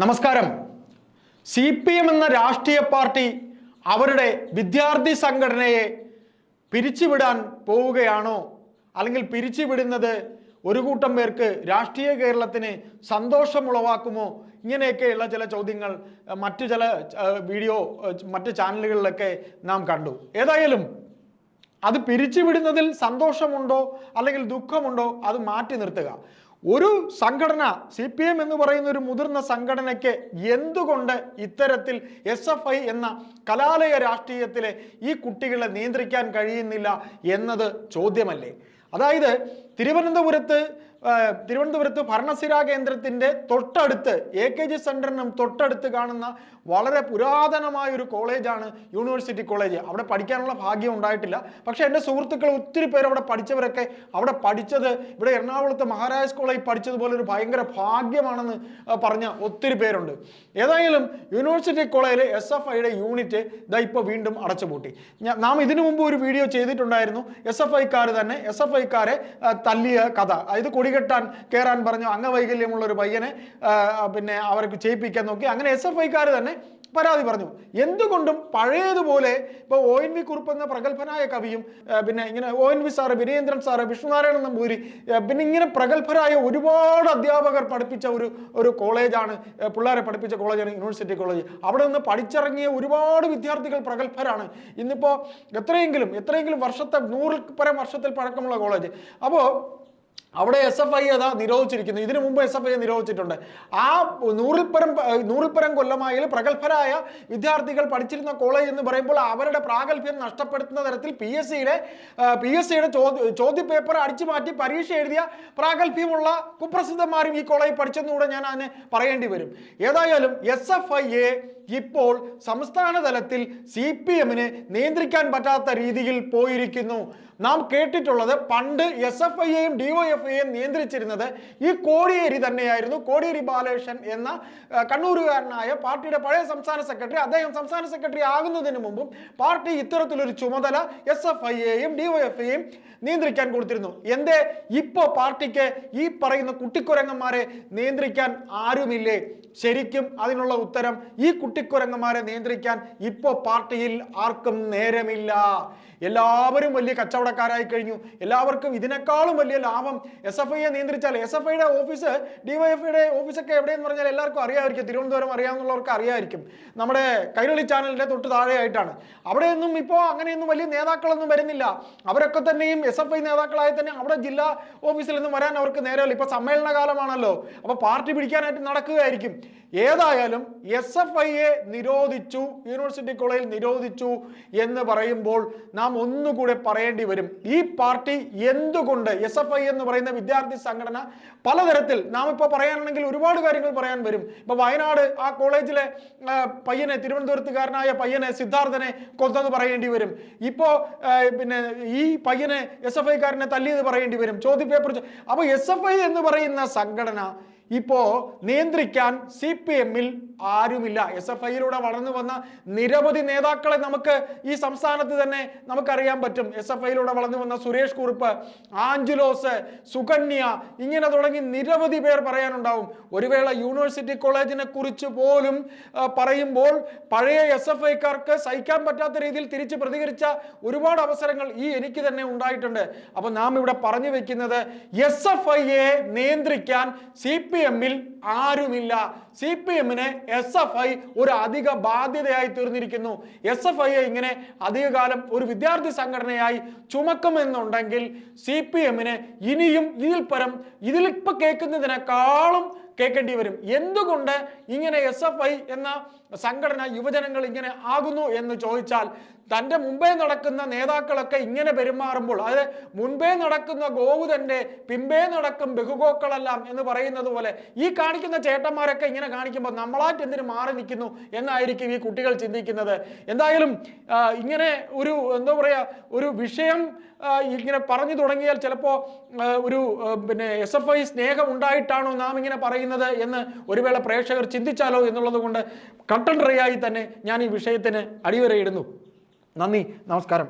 നമസ്കാരം. C P M എന്ന രാഷ്ട്രീയ പാർട്ടി അവരുടെ വിദ്യാർത്ഥി സംഘടനയെ പിരിച്ചുവിടാൻ പോവുകയാണോ? അല്ലെങ്കിൽ പിരിച്ചുവിടുന്നത് ഒരു കൂട്ടം പേർക്ക് രാഷ്ട്രീയ കേരളത്തിന് സന്തോഷമുളവാക്കുമോ? ഇങ്ങനെയൊക്കെയുള്ള ചില ചോദ്യങ്ങൾ മറ്റു ചില വീഡിയോ മറ്റു ചാനലുകളിലൊക്കെ നാം കണ്ടു. ഏതായാലും അത് പിരിച്ചുവിടുന്നതിൽ സന്തോഷമുണ്ടോ? അല്ലെങ്കിൽ ദുഃഖമുണ്ടോ? അത് മാറ്റി നിർത്തുക. ഒരു സംഘടന സി പി എം എന്ന് പറയുന്ന ഒരു മുതിർന്ന സംഘടനയ്ക്ക് എന്തുകൊണ്ട് ഇത്തരത്തിൽ എസ് എഫ് ഐ എന്ന കലാലയ രാഷ്ട്രീയത്തിലെ ഈ കുട്ടികളെ നിയന്ത്രിക്കാൻ കഴിയുന്നില്ല എന്നത് ചോദ്യമല്ലേ? അതായത് തിരുവനന്തപുരത്ത് തിരുവനന്തപുരത്ത് ഭരണസിരാ കേന്ദ്രത്തിന്റെ തൊട്ടടുത്ത് എ കെ ജി സെന്ററിനും തൊട്ടടുത്ത് കാണുന്ന വളരെ പുരാതനമായ ഒരു കോളേജാണ് യൂണിവേഴ്സിറ്റി കോളേജ്. അവിടെ പഠിക്കാനുള്ള ഭാഗ്യം ഉണ്ടായിട്ടില്ല. പക്ഷെ എന്റെ സുഹൃത്തുക്കൾ ഒത്തിരി പേര് അവിടെ പഠിച്ചവരൊക്കെ അവിടെ പഠിച്ചത് ഇവിടെ എറണാകുളത്ത് മഹാരാജ് കോളേജ് പഠിച്ചതുപോലെ ഒരു ഭയങ്കര ഭാഗ്യമാണെന്ന് പറഞ്ഞ ഒത്തിരി പേരുണ്ട്. ഏതായാലും യൂണിവേഴ്സിറ്റി കോളേജിൽ എസ് എഫ് ഐയുടെ യൂണിറ്റ് ഇതാ ഇപ്പോൾ വീണ്ടും അടച്ചുപൂട്ടി. നാം ഇതിനു മുമ്പ് ഒരു വീഡിയോ ചെയ്തിട്ടുണ്ടായിരുന്നു. എസ് എഫ് ഐക്കാർ തന്നെ എസ് എഫ് ഐക്കാരെ തല്ലിയ കഥ. അതായത് കൊടികെട്ടാൻ കയറാൻ പറഞ്ഞു. അംഗവൈകല്യമുള്ള ഒരു പയ്യനെ പിന്നെ അവർക്ക് ചെയ്യിപ്പിക്കാൻ നോക്കി. അങ്ങനെ എസ് എഫ് ഐക്കാർ തന്നെ പരാതി പറഞ്ഞു. എന്തുകൊണ്ടും പഴയതുപോലെ ഇപ്പോൾ ഒ എൻ വി കുറുപ്പ് എന്ന പ്രഗത്ഭനായ കവിയും പിന്നെ ഇങ്ങനെ O N V sir Veerendran sir Vishnunarayanan Namboodiri പിന്നെ ഇങ്ങനെ പ്രഗത്ഭരായ ഒരുപാട് അധ്യാപകർ പഠിപ്പിച്ച ഒരു ഒരു കോളേജാണ് പിള്ളേരെ പഠിപ്പിച്ച കോളേജാണ് യൂണിവേഴ്സിറ്റി കോളേജ്. അവിടെ നിന്ന് പഠിച്ചിറങ്ങിയ ഒരുപാട് വിദ്യാർത്ഥികൾ പ്രഗത്ഭരാണ്. ഇന്നിപ്പോൾ എത്രയെങ്കിലും എത്രയെങ്കിലും വർഷത്തെ നൂറിൽ പരം വർഷത്തിൽ പഴക്കമുള്ള കോളേജ്. അപ്പോൾ അവിടെ എസ് എഫ് ഐ അതാ നിരോധിച്ചിരിക്കുന്നു. ഇതിനു മുമ്പ് എസ് എഫ് ഐ നിരോധിച്ചിട്ടുണ്ട്. ആ നൂറിൽ പരം നൂറിൽ പരം കൊല്ലമായാൽ പ്രഗത്ഭരായ വിദ്യാർത്ഥികൾ പഠിച്ചിരുന്ന കോളേജ് എന്ന് പറയുമ്പോൾ അവരുടെ പ്രാഗൽഭ്യം നഷ്ടപ്പെടുത്തുന്ന തരത്തിൽ പി എസ് സിയുടെ പി എസ് സിയുടെ ചോദ്യ ചോദ്യ പേപ്പർ അടിച്ചു മാറ്റി പരീക്ഷ എഴുതിയ പ്രാഗൽഭ്യമുള്ള കുപ്രസിദ്ധന്മാരും ഈ കോളേജ് പഠിച്ചെന്നുകൂടെ ഞാൻ അതിന് പറയേണ്ടി വരും. ഏതായാലും എസ് എഫ് ഐയെ ഇപ്പോൾ സംസ്ഥാന തലത്തിൽ സി പി എമ്മിന് നിയന്ത്രിക്കാൻ പറ്റാത്ത രീതിയിൽ പോയിരിക്കുന്നു. നാം കേട്ടിട്ടുള്ളത് പണ്ട് എസ് എഫ് ഐയെയും ഡിവൈഎഫ് ഐയെയും നിയന്ത്രിച്ചിരുന്നത് ഈ കോടിയേരി തന്നെയായിരുന്നു. കോടിയേരി ബാലകൃഷ്ണൻ എന്ന കണ്ണൂരുകാരനായ പാർട്ടിയുടെ പഴയ സംസ്ഥാന സെക്രട്ടറി. അദ്ദേഹം സംസ്ഥാന സെക്രട്ടറി ആകുന്നതിന് മുമ്പും പാർട്ടി ഇത്തരത്തിലൊരു ചുമതല എസ് എഫ് ഐയെയും എഫ് ഐയെയും നിയന്ത്രിക്കാൻ കൊടുത്തിരുന്നു. എന്തേ? ഇപ്പോ പാർട്ടിക്ക് ഈ പറയുന്ന കുട്ടിക്കുരങ്ങന്മാരെ നിയന്ത്രിക്കാൻ ആരുമില്ലേ? ശരിക്കും അതിനുള്ള ഉത്തരം ഈ കുട്ടിക്കുരങ്ങന്മാരെ നിയന്ത്രിക്കാൻ ഇപ്പോൾ പാർട്ടിയിൽ ആർക്കും നേരമില്ല. എല്ലാവരും വലിയ കച്ചവടക്കാരായി കഴിഞ്ഞു. എല്ലാവർക്കും ഇതിനേക്കാളും വലിയ ലാഭം എസ് എഫ് ഐയെ നിയന്ത്രിച്ചാൽ എസ് എഫ് ഐയുടെ ഓഫീസ് ഡിവൈഎഫ്ഐയുടെ ഓഫീസൊക്കെ എവിടെയെന്ന് പറഞ്ഞാൽ എല്ലാവർക്കും അറിയാമായിരിക്കും. തിരുവനന്തപുരം അറിയാവുന്നവർക്ക് അറിയാമായിരിക്കും. നമ്മുടെ കൈരളി ചാനലിന്റെ തൊട്ട് താഴെയായിട്ടാണ്. അവിടെയൊന്നും ഇപ്പോൾ അങ്ങനെയൊന്നും വലിയ നേതാക്കളൊന്നും വരുന്നില്ല. അവരൊക്കെ തന്നെയും എസ് എഫ് ഐ നേതാക്കളായി തന്നെ അവിടെ ജില്ലാ ഓഫീസിൽ നിന്നും വരാൻ അവർക്ക് നേരമല്ല. ഇപ്പൊ സമ്മേളന കാലമാണല്ലോ അപ്പൊ പാർട്ടി പിടിക്കാനായിട്ട് നടക്കുകയായിരിക്കും. ഏതായാലും എസ് എഫ് ഐയെ നിരോധിച്ചു യൂണിവേഴ്സിറ്റി കോളേജിൽ നിരോധിച്ചു എന്ന് പറയുമ്പോൾ നാം ഒന്നുകൂടെ പറയേണ്ടി വരും. ഈ പാർട്ടി എന്തുകൊണ്ട് എസ് എഫ് ഐ എന്ന് പറയുന്ന വിദ്യാർത്ഥി സംഘടന പലതരത്തിൽ നാം ഇപ്പോൾ പറയാനാണെങ്കിൽ ഒരുപാട് കാര്യങ്ങൾ പറയാൻ വരും. ഇപ്പൊ വയനാട് ആ കോളേജിലെ പയ്യനെ തിരുവനന്തപുരത്തുകാരനായ പയ്യനെ സിദ്ധാർത്ഥനെ കൊന്നത് പറയേണ്ടി വരും. ഇപ്പോ പിന്നെ ഈ പയ്യനെ എസ് എഫ് ഐക്കാരനെ തല്ലിയത് പറയേണ്ടി വരും. ചോദ്യപേപ്പർ പേപ്പർ അപ്പൊ എസ് എഫ് ഐ എന്ന് പറയുന്ന സംഘടന ഇപ്പോ നിയന്ത്രിക്കാൻ സി പി എമ്മിൽ ആരുമില്ല. എസ് എഫ് ഐയിലൂടെ വളർന്നു വന്ന നിരവധി നേതാക്കളെ നമുക്ക് ഈ സംസ്ഥാനത്ത് തന്നെ നമുക്കറിയാൻ പറ്റും. എസ് എഫ് ഐയിലൂടെ വളർന്നു വന്ന സുരേഷ് കുറുപ്പ് ആഞ്ചുലോസ് സുകന്യ ഇങ്ങനെ തുടങ്ങി നിരവധി പേർ പറയാനുണ്ടാവും. ഒരു വേള യൂണിവേഴ്സിറ്റി കോളേജിനെ കുറിച്ച് പോലും പറയുമ്പോൾ പഴയ എസ് എഫ് ഐക്കാർക്ക് സഹിക്കാൻ പറ്റാത്ത രീതിയിൽ തിരിച്ച് പ്രതികരിച്ച ഒരുപാട് അവസരങ്ങൾ ഈ എനിക്ക് തന്നെ ഉണ്ടായിട്ടുണ്ട്. അപ്പൊ നാം ഇവിടെ പറഞ്ഞു വെക്കുന്നത് എസ് എഫ് ഐയെ നിയന്ത്രിക്കാൻ സി പി എമ്മിൽ ആരുമില്ല. സി പി എമ്മിന് എസ് എഫ് ഐ ഒരു അധിക ബാധ്യതയായി തീർന്നിരിക്കുന്നു. എസ് എഫ് ഐയെ ഇങ്ങനെ അധികകാലം ഒരു വിദ്യാർത്ഥി സംഘടനയായി ചുമക്കുമെന്നുണ്ടെങ്കിൽ സി പി എമ്മിന് ഇനിയും ഇതിൽ പരം ഇതിലിപ്പോൾ കേൾക്കുന്നതിനേക്കാളും കേൾക്കേണ്ടി വരും. എന്തുകൊണ്ട് ഇങ്ങനെ എസ് എഫ് ഐ എന്ന സംഘടന യുവജനങ്ങൾ ഇങ്ങനെ ആകുന്നു എന്ന് ചോദിച്ചാൽ തന്റെ മുമ്പേ നടക്കുന്ന നേതാക്കളൊക്കെ ഇങ്ങനെ പെരുമാറുമ്പോൾ അതായത് മുൻപേ നടക്കുന്ന ഗോവുതന്റെ പിമ്പേ നടക്കും ബഹുഗോക്കളെല്ലാം എന്ന് പറയുന്നത് പോലെ ഈ കാണിക്കുന്ന ചേട്ടന്മാരൊക്കെ ഇങ്ങനെ കാണിക്കുമ്പോൾ നമ്മളായിട്ട് എന്തിനു മാറി നിൽക്കുന്നു എന്നായിരിക്കും ഈ കുട്ടികൾ ചിന്തിക്കുന്നത്. എന്തായാലും ഇങ്ങനെ ഒരു എന്താ പറയുക ഒരു വിഷയം ഇങ്ങനെ പറഞ്ഞു തുടങ്ങിയാൽ ചിലപ്പോൾ ഒരു പിന്നെ എസ് എഫ് ഐ സ്നേഹം ഉണ്ടായിട്ടാണോ നാം ഇങ്ങനെ പറയുന്നത് എന്ന് ഒരു വേള പ്രേക്ഷകർ ചിന്തിച്ചാലോ എന്നുള്ളത് കൊണ്ട് കട്ടൻ ഡ്രൈ ആയി തന്നെ ഞാൻ ഈ വിഷയത്തിന് അടിവരയിടുന്നു. നന്ദി നമസ്കാരം.